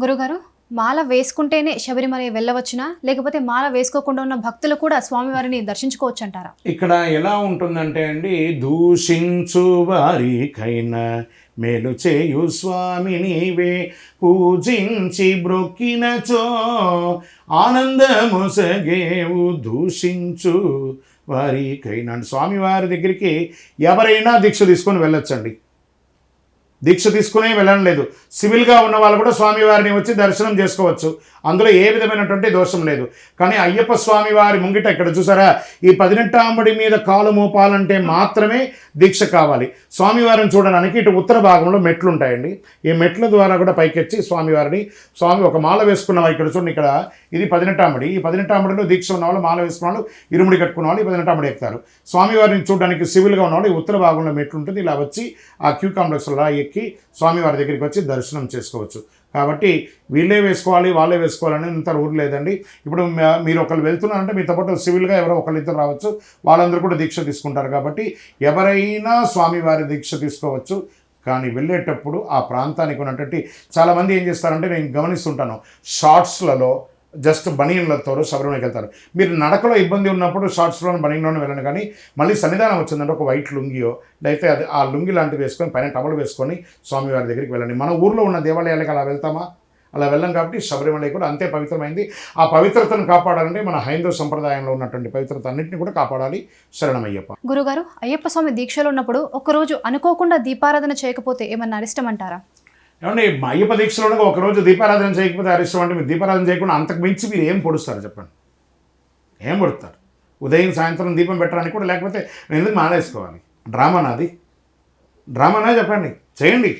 గురుగారు మాల వేసుకుంటేనే శబరిమల వెళ్ళవచ్చునా? లేకపోతే మాల వేసుకోకుండా ఉన్న భక్తులు కూడా స్వామివారిని దర్శించుకోవచ్చు అంటారా ఇక్కడ ఎలా ఉంటుందంటే అండి దూషించు వారికైనా మేలు చేయు స్వామి నీవే పూజించి బ్రొక్కినచో ఆనందముసగేవు దూషించు వారికైనా. స్వామివారి దగ్గరికి ఎవరైనా దీక్ష తీసుకొని వెళ్ళొచ్చండి. దీక్ష తీసుకునే వెళ్ళడం లేదు. సివిల్గా ఉన్న వాళ్ళు కూడా స్వామివారిని వచ్చి దర్శనం చేసుకోవచ్చు. అందులో ఏ విధమైనటువంటి దోషం లేదు. కానీ అయ్యప్ప స్వామి వారి ముంగిట ఇక్కడ చూసారా? ఈ పదినెట్టాంబడి మీద కాలు మోపాలంటే మాత్రమే దీక్ష కావాలి. స్వామివారిని చూడడానికి ఇటు ఉత్తర భాగంలో మెట్లు ఉంటాయండి. ఈ మెట్ల ద్వారా కూడా పైకెచ్చి స్వామివారిని స్వామి ఒక మాల వేసుకున్న ఇక్కడ చూడండి ఇక్కడ. ఇది పదినెట్టాంబడి ఈ పదినెట్టాంబడిలో దీక్ష ఉన్న వాళ్ళు మాల వేసుకున్న వాళ్ళు ఇరుముడి కట్టుకున్న వాళ్ళు ఈ పదినెట్టాంబడి ఎక్కుతారు. స్వామివారిని చూడడానికి సివిల్గా ఉన్న వాళ్ళు ఈ ఉత్తర భాగంలో మెట్లు ఉంటుంది. ఇలా వచ్చి ఆ క్యూ కాంప్లెక్స్లో ఎక్కి స్వామివారి దగ్గరికి వచ్చి దర్శనం చేసుకోవచ్చు. కాబట్టి వీళ్ళే వేసుకోవాలి వాళ్ళే వేసుకోవాలని ఇంత రూల్ లేదండి. ఇప్పుడు మీరు ఒకళ్ళు వెళ్తున్నారంటే మీతో పాటు సివిల్గా ఎవరో ఒకరిద్దరు ఇద్దరు రావచ్చు. వాళ్ళందరూ కూడా దీక్ష తీసుకుంటారు కాబట్టి ఎవరైనా స్వామివారి దీక్ష తీసుకోవచ్చు. కానీ వెళ్ళేటప్పుడు ఆ ప్రాంతానికి ఉన్నటువంటి చాలామంది ఏం చేస్తారంటే నేను గమనిస్తుంటాను షార్ట్స్లలో జస్ట్ బనీన్లతో శబరిమలకి వెళ్తారు. మీరు నడకలో ఇబ్బంది ఉన్నప్పుడు షార్ట్స్లో బనీన్లోనే వెళ్ళను కానీ మళ్ళీ సన్నిధానం వచ్చిందంటే ఒక వైట్ లుంగియో లేకపోతే అది ఆ లుంగి లాంటివి వేసుకొని పైన టమలు వేసుకొని స్వామివారి దగ్గరికి వెళ్ళండి. మన ఊర్లో ఉన్న దేవాలయాలకు అలా వెళ్తామా? అలా వెళ్ళం కాబట్టి శబరిమల కూడా అంతే పవిత్రమైంది. ఆ పవిత్రతను కాపాడాలంటే మన హైందవ సంప్రదాయంలో ఉన్నటువంటి పవిత్రత అన్నింటినీ కూడా కాపాడాలి. శరణమయ్యప్ప. గురుగారు అయ్యప్ప స్వామి దీక్షలో ఉన్నప్పుడు ఒకరోజు అనుకోకుండా దీపారాధన చేయకపోతే ఏమన్నా అరిష్టం ఏమంటే మా అయ్యప్ప దీక్షలో ఒకరోజు దీపారాధన చేయకపోతే అరిష్టం అంటే మీరు దీపారాధన చేయకుండా అంతకు మించి మీరు ఏం పొడుస్తారు చెప్పండి? ఏం పొడుస్తారు? ఉదయం సాయంత్రం దీపం పెట్టడానికి కూడా లేకపోతే నేను ఎందుకు మానేసుకోవాలి? డ్రామా నాది? డ్రామానా చెప్పండి చేయండి.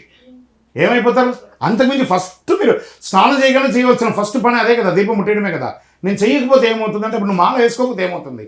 ఏమైపోతారు? అంతకుమించి ఫస్ట్ మీరు స్నానం చేయగానే చేయవలసిన ఫస్ట్ పని అదే కదా దీపం ముట్టేయడమే కదా. నేను చేయకపోతే ఏమవుతుందంటే ఇప్పుడు నువ్వు మాల వేసుకోకపోతే ఏమవుతుంది?